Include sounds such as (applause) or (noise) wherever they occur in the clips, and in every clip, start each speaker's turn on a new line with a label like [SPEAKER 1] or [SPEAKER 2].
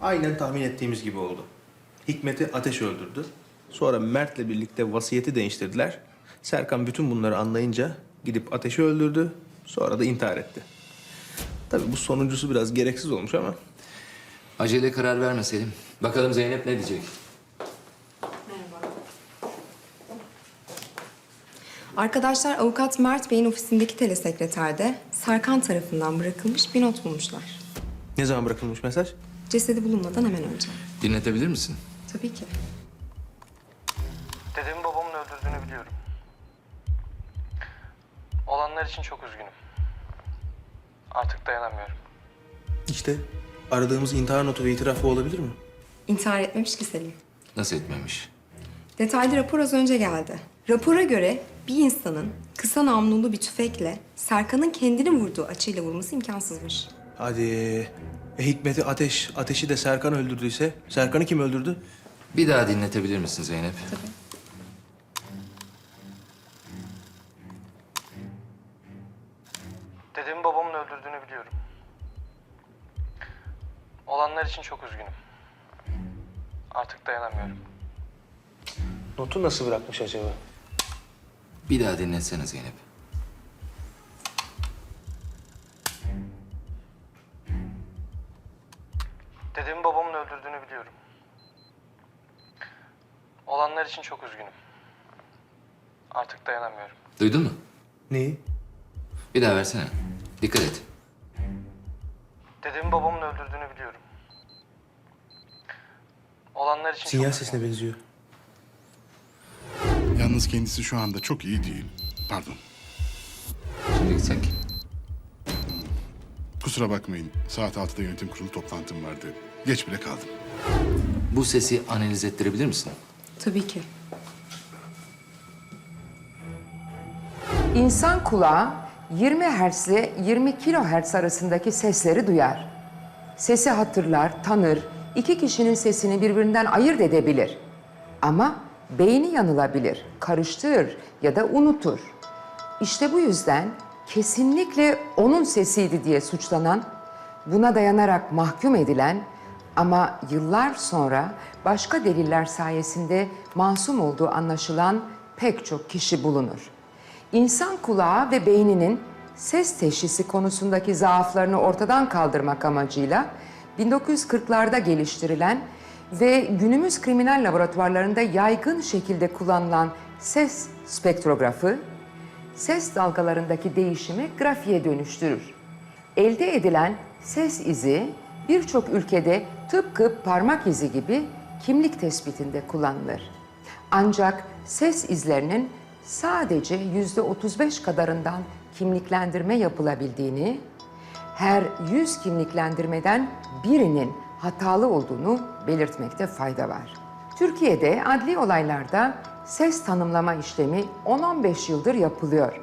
[SPEAKER 1] Aynen tahmin ettiğimiz gibi oldu. Hikmet'i ateş öldürdü. Sonra Mert'le birlikte vasiyeti değiştirdiler. Serkan bütün bunları anlayınca gidip ateşi öldürdü. Sonra da intihar etti. Tabii bu sonuncusu biraz gereksiz olmuş ama
[SPEAKER 2] Acele karar verme Selim. Bakalım Zeynep ne diyecek?
[SPEAKER 3] Arkadaşlar avukat Mert Bey'in ofisindeki telesekreterde Serkan tarafından bırakılmış bir not bulmuşlar.
[SPEAKER 1] ne zaman bırakılmış mesaj?
[SPEAKER 3] Cesedi bulunmadan hemen önce.
[SPEAKER 2] Dinletebilir misin?
[SPEAKER 3] Tabii ki.
[SPEAKER 4] Dedemin babamın öldürdüğünü biliyorum. Olanlar için çok üzgünüm. Artık dayanamıyorum.
[SPEAKER 1] İşte aradığımız intihar notu ve itirafı olabilir mi?
[SPEAKER 3] İntihar etmemiş ki Selim.
[SPEAKER 2] Nasıl etmemiş?
[SPEAKER 3] Detaylı rapor az önce geldi. Rapora göre bir insanın kısa namlulu bir tüfekle Serkan'ın kendini vurduğu açıyla vurması imkansızmış.
[SPEAKER 1] Hadi. E, Hikmet'i ateş, ateşi de Serkan öldürdüyse Serkan'ı kim öldürdü?
[SPEAKER 2] Bir daha dinletebilir misin Zeynep?
[SPEAKER 3] Tabii.
[SPEAKER 4] Dedemin babamın öldürdüğünü biliyorum. Olanlar için çok üzgünüm. Artık dayanamıyorum.
[SPEAKER 1] Notu nasıl bırakmış acaba?
[SPEAKER 2] Bir daha dinletsene Zeynep.
[SPEAKER 4] Dedemin babamın öldürdüğünü biliyorum. Olanlar için çok üzgünüm. Artık dayanamıyorum.
[SPEAKER 2] Duydun mu?
[SPEAKER 1] Neyi?
[SPEAKER 2] Bir daha versene. Dikkat et.
[SPEAKER 4] Dedemin babamın öldürdüğünü biliyorum. Olanlar için
[SPEAKER 1] Sinyal
[SPEAKER 4] çok
[SPEAKER 1] sesine benziyor.
[SPEAKER 5] Yalnız kendisi şu anda çok iyi değil. Pardon.
[SPEAKER 2] Şimdi gitsek.
[SPEAKER 5] Kusura bakmayın. Saat 6'da yönetim kurulu toplantım vardı. Geç bile kaldım.
[SPEAKER 2] Bu sesi analiz ettirebilir misin?
[SPEAKER 3] Tabii ki.
[SPEAKER 6] İnsan kulağı 20 Hz ile 20 kHz arasındaki sesleri duyar. Sesi hatırlar, tanır, iki kişinin sesini birbirinden ayırt edebilir. Ama beyni yanılabilir, karıştırır ya da unutur. İşte bu yüzden kesinlikle onun sesiydi diye suçlanan, buna dayanarak mahkum edilen ama yıllar sonra başka deliller sayesinde masum olduğu anlaşılan pek çok kişi bulunur. İnsan kulağı ve beyninin ses teşhisi konusundaki zaaflarını ortadan kaldırmak amacıyla 1940'larda geliştirilen ve günümüz kriminal laboratuvarlarında yaygın şekilde kullanılan ses spektrografı, ses dalgalarındaki değişimi grafiğe dönüştürür. Elde edilen ses izi birçok ülkede tıpkı parmak izi gibi kimlik tespitinde kullanılır. Ancak ses izlerinin sadece yüzde 35 kadarından kimliklendirme yapılabildiğini, her 100 kimliklendirmeden birinin hatalı olduğunu belirtmekte fayda var. Türkiye'de adli olaylarda ses tanımlama işlemi 10-15 yıldır yapılıyor.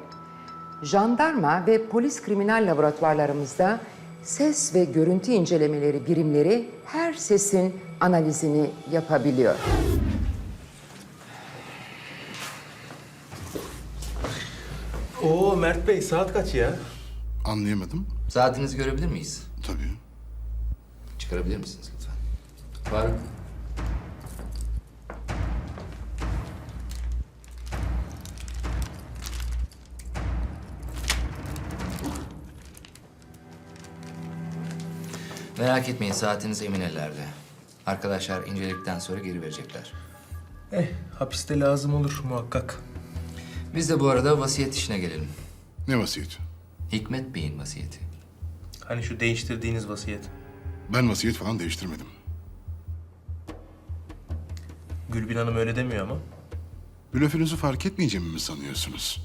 [SPEAKER 6] Jandarma ve polis kriminal laboratuvarlarımızda ses ve görüntü incelemeleri birimleri her sesin analizini yapabiliyor.
[SPEAKER 1] Oo Mert Bey saat kaç ya?
[SPEAKER 5] Anlayamadım.
[SPEAKER 2] Saatinizi görebilir miyiz?
[SPEAKER 5] Tabii.
[SPEAKER 2] Çıkarabilir misiniz lütfen? Faruk. Merak etmeyin saatiniz emin ellerde. Arkadaşlar inceledikten sonra geri verecekler.
[SPEAKER 1] Eh hapiste lazım olur muhakkak.
[SPEAKER 2] Biz de bu arada vasiyet işine gelelim.
[SPEAKER 5] Ne vasiyet?
[SPEAKER 2] Hikmet Bey'in vasiyeti.
[SPEAKER 1] Hani şu değiştirdiğiniz vasiyet.
[SPEAKER 5] Ben vasiyet falan değiştirmedim.
[SPEAKER 1] Gülbin Hanım öyle demiyor ama.
[SPEAKER 5] Blöfünüzü fark etmeyeceğimi mi sanıyorsunuz?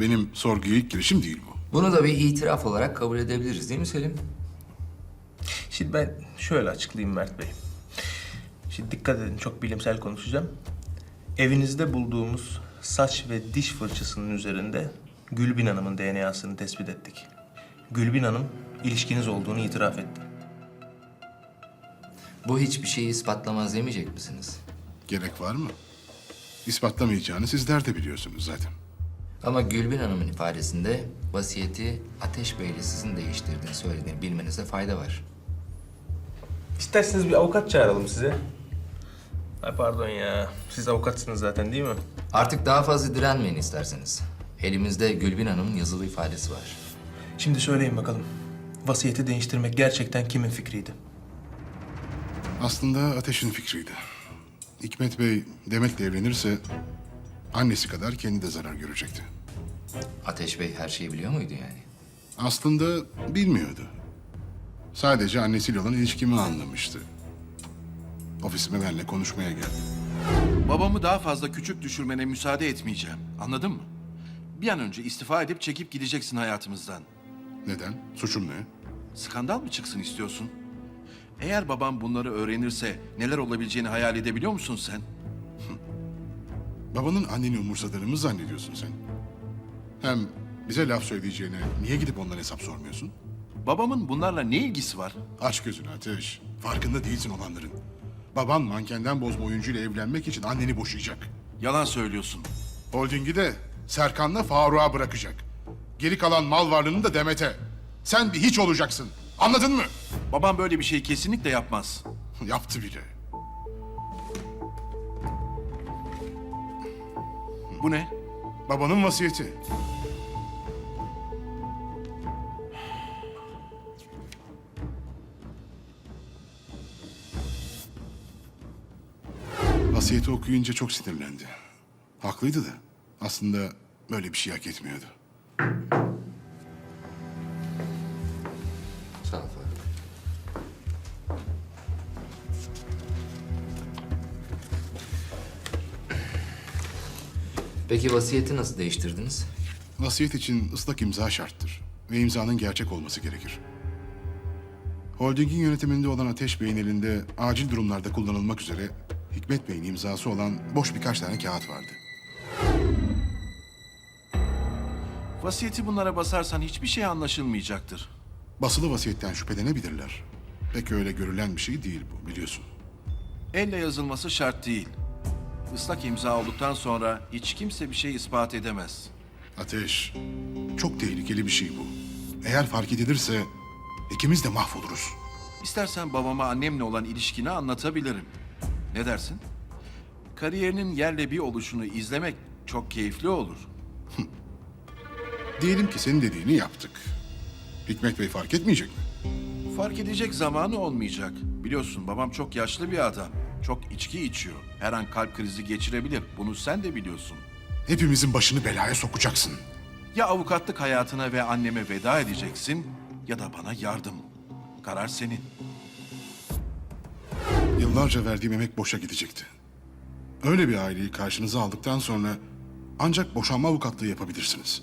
[SPEAKER 5] Benim sorguya ilk girişim değil bu.
[SPEAKER 2] Bunu da bir itiraf olarak kabul edebiliriz değil mi Selim?
[SPEAKER 1] Şimdi ben şöyle açıklayayım Mert Bey. Şimdi dikkat edin çok bilimsel konuşacağım. Evinizde bulduğumuz saç ve diş fırçasının üzerinde Gülbin Hanım'ın DNA'sını tespit ettik. Gülbin Hanım ilişkiniz olduğunu itiraf etti.
[SPEAKER 2] Bu hiçbir şeyi ispatlamaz demeyecek misiniz?
[SPEAKER 5] Gerek var mı? İspatlamayacağını sizler de biliyorsunuz zaten.
[SPEAKER 2] Ama Gülbin Hanım'ın ifadesinde vasiyeti Ateş Bey'le sizin değiştirdiğini söylediğini bilmenize fayda var.
[SPEAKER 1] İsterseniz bir avukat çağıralım size. Ay pardon ya. Siz avukatsınız zaten değil mi?
[SPEAKER 2] Artık daha fazla direnmeyin isterseniz. Elimizde Gülbin Hanım'ın yazılı ifadesi var.
[SPEAKER 1] Şimdi söyleyin bakalım. Vasiyeti değiştirmek gerçekten kimin fikriydi?
[SPEAKER 5] Aslında Ateş'in fikriydi. Hikmet Bey Demet'le evlenirse annesi kadar kendi de zarar görecekti.
[SPEAKER 2] Ateş Bey her şeyi biliyor muydu yani?
[SPEAKER 5] Aslında bilmiyordu. Sadece annesiyle olan ilişkimi anlamıştı. Ofisime benimle konuşmaya geldi.
[SPEAKER 7] Babamı daha fazla küçük düşürmene müsaade etmeyeceğim. Anladın mı? Bir an önce istifa edip çekip gideceksin hayatımızdan.
[SPEAKER 5] Neden? Suçum ne?
[SPEAKER 7] Skandal mı çıksın istiyorsun? Eğer babam bunları öğrenirse neler olabileceğini hayal edebiliyor musun sen? (laughs)
[SPEAKER 5] Babanın anneni umursadığını mı zannediyorsun sen? Hem bize laf söyleyeceğine niye gidip ondan hesap sormuyorsun?
[SPEAKER 7] Babamın bunlarla ne ilgisi var?
[SPEAKER 5] Aç gözünü Ateş. Farkında değilsin olanların. Baban mankenden bozma oyuncuyla evlenmek için anneni boşayacak.
[SPEAKER 7] Yalan söylüyorsun.
[SPEAKER 5] Holding'i de Serkan'la Faruk'a bırakacak. Geri kalan mal varlığını da Demet'e. Sen bir hiç olacaksın. Anladın mı?
[SPEAKER 7] Babam böyle bir şey kesinlikle yapmaz. (laughs)
[SPEAKER 5] Yaptı bile.
[SPEAKER 7] Bu ne?
[SPEAKER 5] Babanın vasiyeti. Vasiyeti okuyunca çok sinirlendi. Haklıydı da. Aslında böyle bir şey hak etmiyordu.
[SPEAKER 2] Sağ ol Faruk. Peki vasiyeti nasıl değiştirdiniz?
[SPEAKER 5] Vasiyet için ıslak imza şarttır ve imzanın gerçek olması gerekir. Holdingin yönetiminde olan Ateş Bey'in elinde acil durumlarda kullanılmak üzere Hikmet Bey'in imzası olan boş birkaç tane kağıt vardı.
[SPEAKER 7] Vasiyeti bunlara basarsan hiçbir şey anlaşılmayacaktır.
[SPEAKER 5] Basılı vasiyetten şüphelenebilirler. Pek öyle görülen bir şey değil bu biliyorsun.
[SPEAKER 7] Elle yazılması şart değil. Islak imza olduktan sonra hiç kimse bir şey ispat edemez.
[SPEAKER 5] Ateş, çok tehlikeli bir şey bu. Eğer fark edilirse ikimiz de mahvoluruz.
[SPEAKER 7] İstersen babama annemle olan ilişkini anlatabilirim. Ne dersin? Kariyerinin yerle bir oluşunu izlemek çok keyifli olur. (laughs)
[SPEAKER 5] Diyelim ki senin dediğini yaptık. Hikmet Bey fark etmeyecek mi?
[SPEAKER 7] Fark edecek zamanı olmayacak. Biliyorsun babam çok yaşlı bir adam. Çok içki içiyor. Her an kalp krizi geçirebilir. Bunu sen de biliyorsun.
[SPEAKER 5] Hepimizin başını belaya sokacaksın.
[SPEAKER 7] Ya avukatlık hayatına ve anneme veda edeceksin ya da bana yardım. Karar senin.
[SPEAKER 5] Yıllarca verdiğim emek boşa gidecekti. Öyle bir aileyi karşınıza aldıktan sonra ancak boşanma avukatlığı yapabilirsiniz.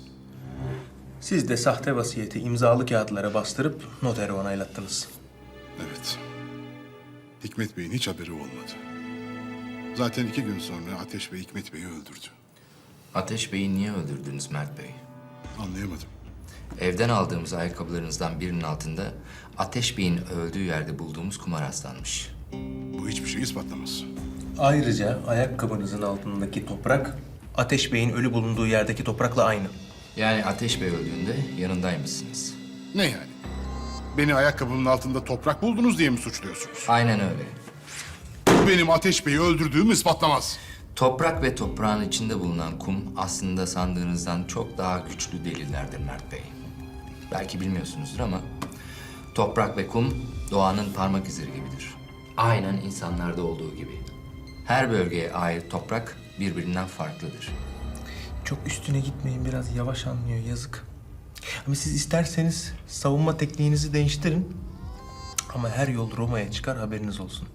[SPEAKER 1] Siz de sahte vasiyeti imzalı kağıtlara bastırıp notere onaylattınız.
[SPEAKER 5] Evet. Hikmet Bey'in hiç haberi olmadı. Zaten iki gün sonra Ateş Bey Hikmet Bey'i öldürdü.
[SPEAKER 2] Ateş Bey'i niye öldürdünüz Mert Bey?
[SPEAKER 5] Anlayamadım.
[SPEAKER 2] Evden aldığımız ayakkabılarınızdan birinin altında Ateş Bey'in öldüğü yerde bulduğumuz kumar aslanmış.
[SPEAKER 5] Bu hiçbir şey ispatlamaz.
[SPEAKER 1] Ayrıca ayakkabınızın altındaki toprak Ateş Bey'in ölü bulunduğu yerdeki toprakla aynı.
[SPEAKER 2] Yani Ateş Bey öldüğünde yanındaymışsınız.
[SPEAKER 5] Ne yani? Beni ayakkabımın altında toprak buldunuz diye mi suçluyorsunuz?
[SPEAKER 2] Aynen öyle.
[SPEAKER 5] Bu benim Ateş Bey'i öldürdüğümü ispatlamaz.
[SPEAKER 2] Toprak ve toprağın içinde bulunan kum aslında sandığınızdan çok daha güçlü delillerdir Mert Bey. Belki bilmiyorsunuzdur ama toprak ve kum doğanın parmak izleri gibidir. Aynen insanlarda olduğu gibi. Her bölgeye ait toprak birbirinden farklıdır.
[SPEAKER 1] Çok üstüne gitmeyin biraz yavaş anlıyor yazık. Ama siz isterseniz savunma tekniğinizi değiştirin. Ama her yol Roma'ya çıkar haberiniz olsun.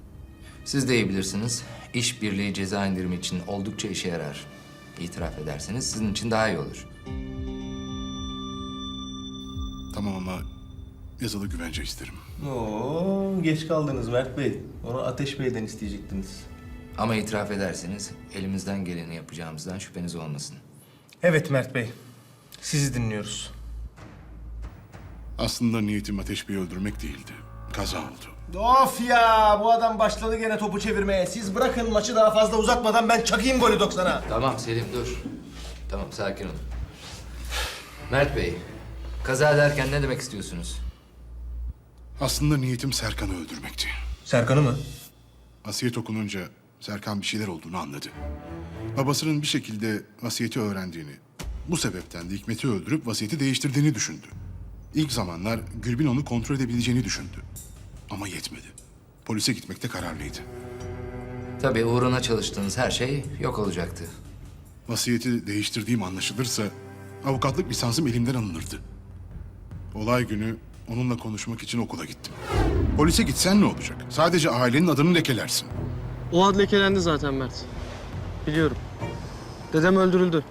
[SPEAKER 2] Siz de iyi bilirsiniz. İş birliği ceza indirimi için oldukça işe yarar. İtiraf ederseniz sizin için daha iyi olur.
[SPEAKER 5] Tamam ama yazılı güvence isterim.
[SPEAKER 1] Oo, geç kaldınız Mert Bey. Onu Ateş Bey'den isteyecektiniz.
[SPEAKER 2] Ama itiraf ederseniz elimizden geleni yapacağımızdan şüpheniz olmasın.
[SPEAKER 1] Evet Mert Bey. Sizi dinliyoruz.
[SPEAKER 5] Aslında niyetim Ateş Bey'i öldürmek değildi. Kaza oldu.
[SPEAKER 1] Of ya bu adam başladı gene topu çevirmeye. Siz bırakın maçı daha fazla uzatmadan ben çakayım golü 90'a.
[SPEAKER 2] Tamam Selim dur. Tamam sakin olun. Mert Bey, kaza derken ne demek istiyorsunuz?
[SPEAKER 5] Aslında niyetim Serkan'ı öldürmekti.
[SPEAKER 1] Serkan'ı mı?
[SPEAKER 5] Vasiyet okununca Serkan bir şeyler olduğunu anladı. Babasının bir şekilde vasiyeti öğrendiğini, bu sebepten de Hikmet'i öldürüp vasiyeti değiştirdiğini düşündü. İlk zamanlar Gülbin onu kontrol edebileceğini düşündü. Ama yetmedi. Polise gitmekte kararlıydı.
[SPEAKER 2] Tabii uğruna çalıştığınız her şey yok olacaktı.
[SPEAKER 5] Vasiyeti değiştirdiğim anlaşılırsa avukatlık lisansım elimden alınırdı. Olay günü onunla konuşmak için okula gittim. Polise gitsen ne olacak? Sadece ailenin adını lekelersin.
[SPEAKER 4] O ad lekelendi zaten Mert. Biliyorum. Dedem öldürüldü.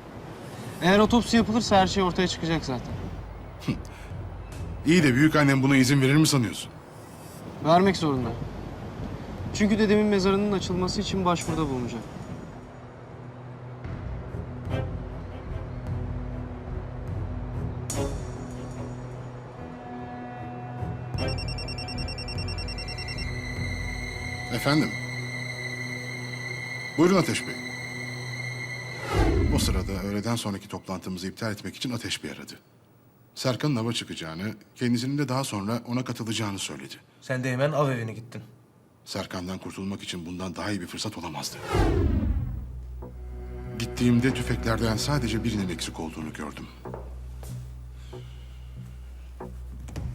[SPEAKER 4] Eğer otopsi yapılırsa her şey ortaya çıkacak zaten.
[SPEAKER 5] İyi de büyük annem buna izin verir mi sanıyorsun?
[SPEAKER 4] Vermek zorunda. Çünkü dedemin mezarının açılması için başvuruda bulunacak.
[SPEAKER 5] Efendim? Buyurun Ateş Bey. O sırada öğleden sonraki toplantımızı iptal etmek için Ateş Bey aradı. Serkan'ın hava çıkacağını, kendisinin de daha sonra ona katılacağını söyledi.
[SPEAKER 1] Sen de hemen av evine gittin.
[SPEAKER 5] Serkan'dan kurtulmak için bundan daha iyi bir fırsat olamazdı. Gittiğimde tüfeklerden sadece birinin eksik olduğunu gördüm.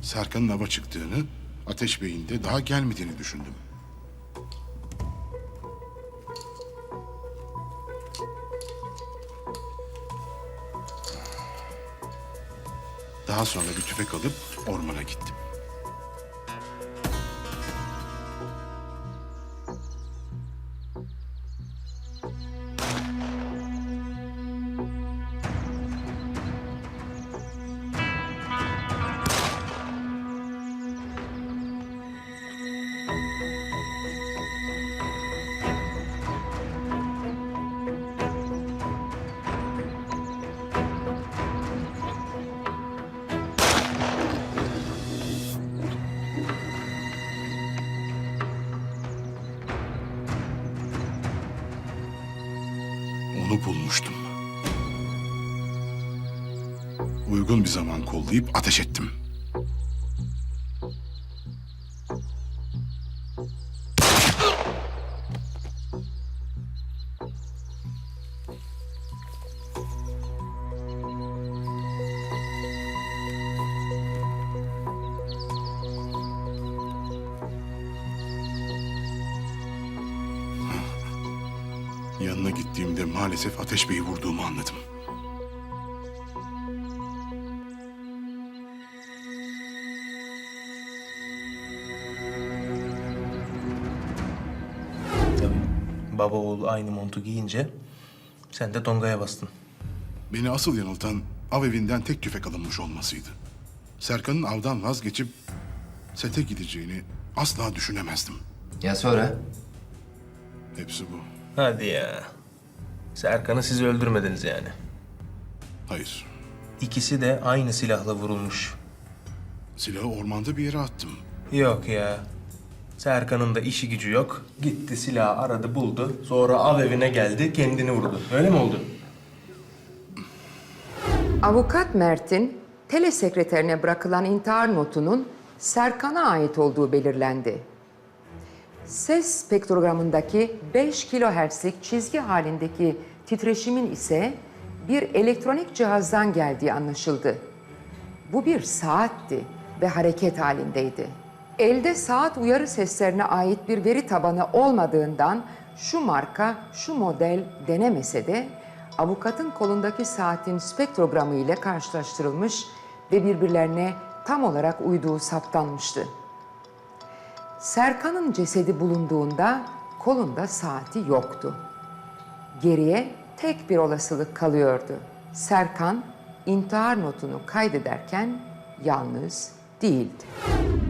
[SPEAKER 5] Serkan'ın hava çıktığını, Ateş Bey'in de daha gelmediğini düşündüm. Daha sonra bir tüfek alıp ormana gittim. Bulmuştum. Uygun bir zaman kollayıp ateş ettim. Ateş Bey'i vurduğumu anladım.
[SPEAKER 1] Tabii. Baba oğul aynı montu giyince sen de Tonga'ya bastın.
[SPEAKER 5] Beni asıl yanıltan av evinden tek tüfek alınmış olmasıydı. Serkan'ın avdan vazgeçip sete gideceğini asla düşünemezdim.
[SPEAKER 2] Ya sonra?
[SPEAKER 5] Hepsi bu.
[SPEAKER 1] Hadi ya. Serkan'ı siz öldürmediniz yani.
[SPEAKER 5] Hayır.
[SPEAKER 1] İkisi de aynı silahla vurulmuş.
[SPEAKER 5] Silahı ormanda bir yere attım.
[SPEAKER 1] Yok ya. Serkan'ın da işi gücü yok. Gitti silahı aradı buldu. Sonra av evine geldi kendini vurdu. Öyle mi oldu?
[SPEAKER 6] Avukat Mert'in telesekreterine bırakılan intihar notunun Serkan'a ait olduğu belirlendi. Ses spektrogramındaki 5 kilohertzlik çizgi halindeki titreşimin ise bir elektronik cihazdan geldiği anlaşıldı. Bu bir saatti ve hareket halindeydi. Elde saat uyarı seslerine ait bir veri tabanı olmadığından şu marka, şu model denemese de avukatın kolundaki saatin spektrogramı ile karşılaştırılmış ve birbirlerine tam olarak uyduğu saptanmıştı. Serkan'ın cesedi bulunduğunda kolunda saati yoktu. Geriye tek bir olasılık kalıyordu. Serkan intihar notunu kaydederken yalnız değildi.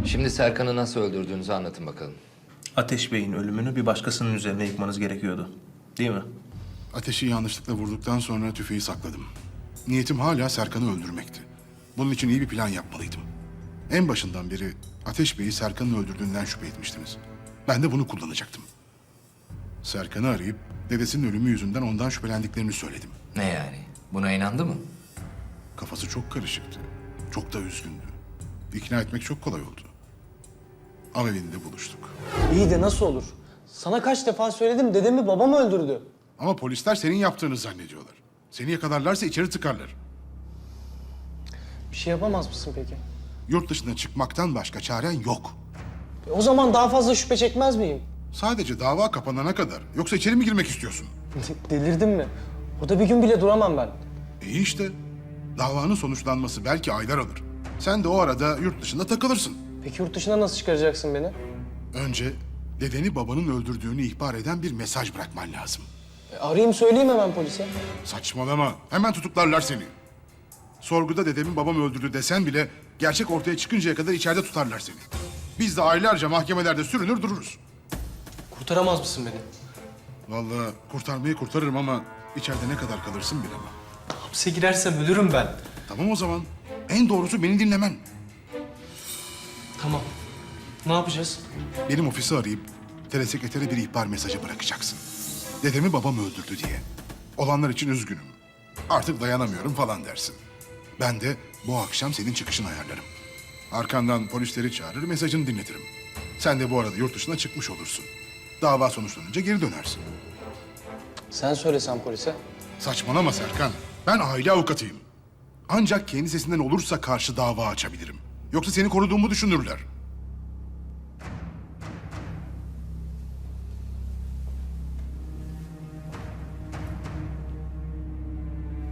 [SPEAKER 2] Şimdi Serkan'ı nasıl öldürdüğünüzü anlatın bakalım.
[SPEAKER 1] Ateş Bey'in ölümünü bir başkasının üzerine yıkmanız gerekiyordu. Değil mi?
[SPEAKER 5] Ateşi yanlışlıkla vurduktan sonra tüfeği sakladım. Niyetim hala Serkan'ı öldürmekti. Bunun için iyi bir plan yapmalıydım. En başından beri Ateş Bey'i Serkan'ın öldürdüğünden şüphe etmiştiniz. Ben de bunu kullanacaktım. Serkan'ı arayıp dedesinin ölümü yüzünden ondan şüphelendiklerini söyledim.
[SPEAKER 2] Ne yani? Buna inandı mı?
[SPEAKER 5] Kafası çok karışıktı. Çok da üzgündü. İkna etmek çok kolay oldu. av evinde buluştuk.
[SPEAKER 4] İyi de nasıl olur? Sana kaç defa söyledim dedemi babam öldürdü.
[SPEAKER 5] Ama polisler senin yaptığını zannediyorlar. Seni yakalarlarsa içeri tıkarlar.
[SPEAKER 4] Bir şey yapamaz mısın peki?
[SPEAKER 5] Yurt dışına çıkmaktan başka çaren yok.
[SPEAKER 4] E, o zaman daha fazla şüphe çekmez miyim?
[SPEAKER 5] Sadece dava kapanana kadar. Yoksa içeri mi girmek istiyorsun?
[SPEAKER 4] Delirdin mi? Orada bir gün bile duramam ben.
[SPEAKER 5] İyi işte. Davanın sonuçlanması belki aylar alır. Sen de o arada yurt dışında takılırsın.
[SPEAKER 4] Peki yurt dışına nasıl çıkaracaksın beni?
[SPEAKER 5] Önce dedeni babanın öldürdüğünü ihbar eden bir mesaj bırakman lazım.
[SPEAKER 4] E, arayayım söyleyeyim hemen polise.
[SPEAKER 5] Saçmalama. Hemen tutuklarlar seni. Sorguda dedemin babam öldürdü desen bile gerçek ortaya çıkıncaya kadar içeride tutarlar seni. Biz de aylarca mahkemelerde sürünür dururuz.
[SPEAKER 4] Kurtaramaz mısın beni?
[SPEAKER 5] Vallahi kurtarmayı kurtarırım ama içeride ne kadar kalırsın bilemem.
[SPEAKER 4] Hapse girersem ölürüm ben.
[SPEAKER 5] Tamam o zaman. En doğrusu beni dinlemen.
[SPEAKER 4] Tamam. Ne yapacağız?
[SPEAKER 5] Benim ofisi arayıp telesekretere bir ihbar mesajı bırakacaksın. Dedemi babam öldürdü diye. Olanlar için üzgünüm. Artık dayanamıyorum falan dersin. Ben de bu akşam senin çıkışını ayarlarım. Arkandan polisleri çağırır, mesajını dinletirim. Sen de bu arada yurt dışına çıkmış olursun. Dava sonuçlanınca geri dönersin.
[SPEAKER 4] Sen söylesen polise.
[SPEAKER 5] Saçmalama Serkan. Ben aile avukatıyım. Ancak kendi sesinden olursa karşı dava açabilirim. Yoksa seni koruduğumu düşünürler.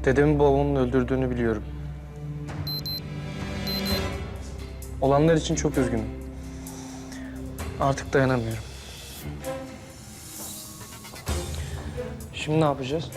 [SPEAKER 4] Dedemin babamın öldürdüğünü biliyorum. Olanlar için çok üzgünüm. Artık dayanamıyorum. Şimdi ne yapacağız?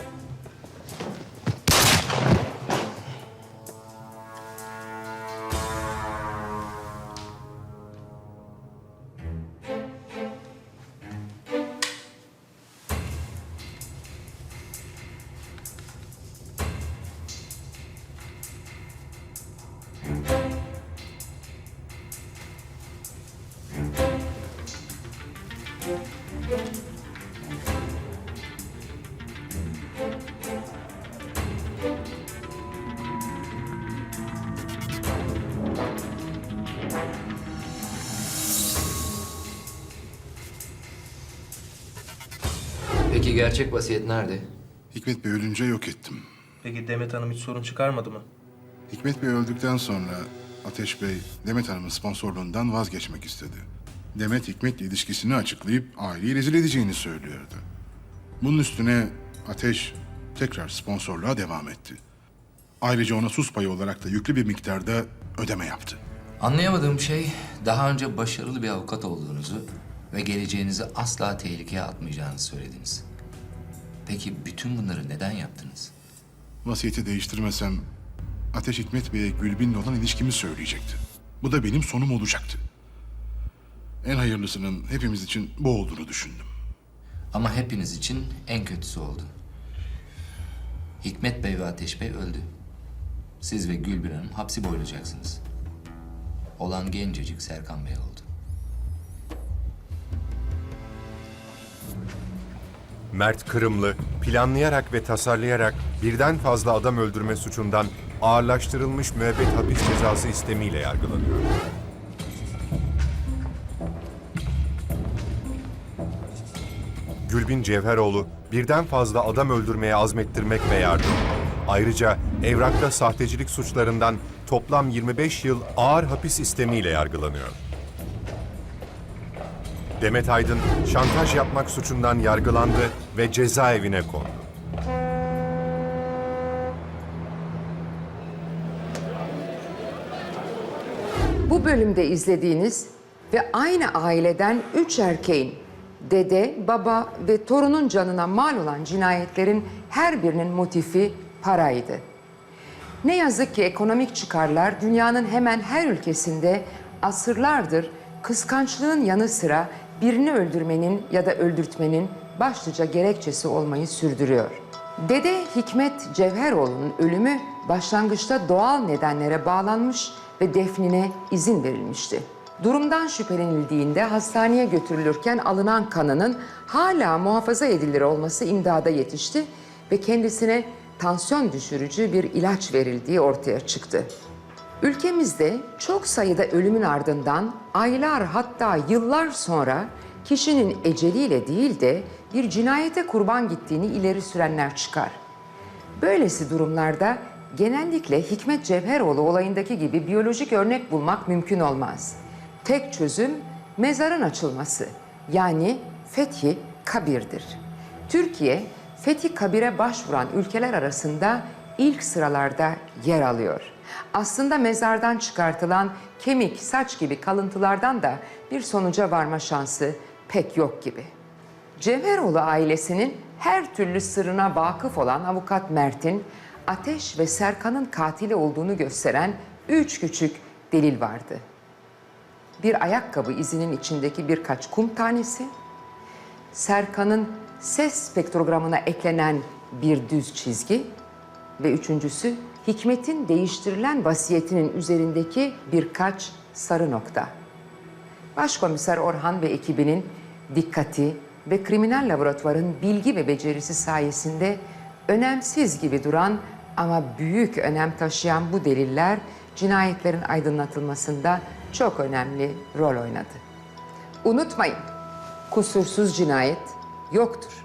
[SPEAKER 2] Peki gerçek vasiyet nerede?
[SPEAKER 5] Hikmet Bey ölünce yok ettim.
[SPEAKER 1] Peki Demet Hanım hiç sorun çıkarmadı mı?
[SPEAKER 5] Hikmet Bey öldükten sonra Ateş Bey Demet Hanım'ın sponsorluğundan vazgeçmek istedi. Demet Hikmet'le ilişkisini açıklayıp aileyi rezil edeceğini söylüyordu. Bunun üstüne Ateş tekrar sponsorluğa devam etti. Ayrıca ona sus payı olarak da yüklü bir miktarda ödeme yaptı.
[SPEAKER 2] Anlayamadığım şey daha önce başarılı bir avukat olduğunuzu ve geleceğinizi asla tehlikeye atmayacağınızı söylediniz. Peki bütün bunları neden yaptınız?
[SPEAKER 5] Vasiyeti değiştirmesem Ateş Hikmet Bey'e Gülbin'le olan ilişkimi söyleyecekti. Bu da benim sonum olacaktı. En hayırlısının hepimiz için bu olduğunu düşündüm.
[SPEAKER 2] Ama hepiniz için en kötüsü oldu. Hikmet Bey ve Ateş Bey öldü. Siz ve Gülbin Hanım hapsi boylayacaksınız. Olan gencecik Serkan Bey oldu.
[SPEAKER 8] Mert Kırımlı planlayarak ve tasarlayarak birden fazla adam öldürme suçundan ağırlaştırılmış müebbet hapis cezası istemiyle yargılanıyor. Gülbin Cevheroğlu birden fazla adam öldürmeye azmettirmek ve yardım. Ayrıca evrakta sahtecilik suçlarından toplam 25 yıl ağır hapis istemiyle yargılanıyor. Demet Aydın şantaj yapmak suçundan yargılandı ve cezaevine kondu.
[SPEAKER 6] Bu bölümde izlediğiniz ve aynı aileden üç erkeğin dede, baba ve torunun canına mal olan cinayetlerin her birinin motifi paraydı. Ne yazık ki ekonomik çıkarlar dünyanın hemen her ülkesinde asırlardır kıskançlığın yanı sıra birini öldürmenin ya da öldürtmenin başlıca gerekçesi olmayı sürdürüyor. Dede Hikmet Cevheroğlu'nun ölümü başlangıçta doğal nedenlere bağlanmış ve defnine izin verilmişti. Durumdan şüphelenildiğinde hastaneye götürülürken alınan kanının hala muhafaza edilir olması imdada yetişti ve kendisine tansiyon düşürücü bir ilaç verildiği ortaya çıktı. Ülkemizde çok sayıda ölümün ardından aylar hatta yıllar sonra kişinin eceliyle değil de bir cinayete kurban gittiğini ileri sürenler çıkar. Böylesi durumlarda genellikle Hikmet Cevheroğlu olayındaki gibi biyolojik örnek bulmak mümkün olmaz. Tek çözüm mezarın açılması yani fethi kabirdir. Türkiye fethi kabire başvuran ülkeler arasında ilk sıralarda yer alıyor. Aslında mezardan çıkartılan kemik, saç gibi kalıntılardan da bir sonuca varma şansı pek yok gibi. Cevheroğlu ailesinin her türlü sırrına vakıf olan avukat Mert'in Ateş ve Serkan'ın katili olduğunu gösteren üç küçük delil vardı. Bir ayakkabı izinin içindeki birkaç kum tanesi, Serkan'ın ses spektrogramına eklenen bir düz çizgi ve üçüncüsü Hikmet'in değiştirilen vasiyetinin üzerindeki birkaç sarı nokta. Başkomiser Orhan ve ekibinin dikkati ve kriminal laboratuvarın bilgi ve becerisi sayesinde önemsiz gibi duran ama büyük önem taşıyan bu deliller cinayetlerin aydınlatılmasında çok önemli rol oynadı. Unutmayın, kusursuz cinayet yoktur.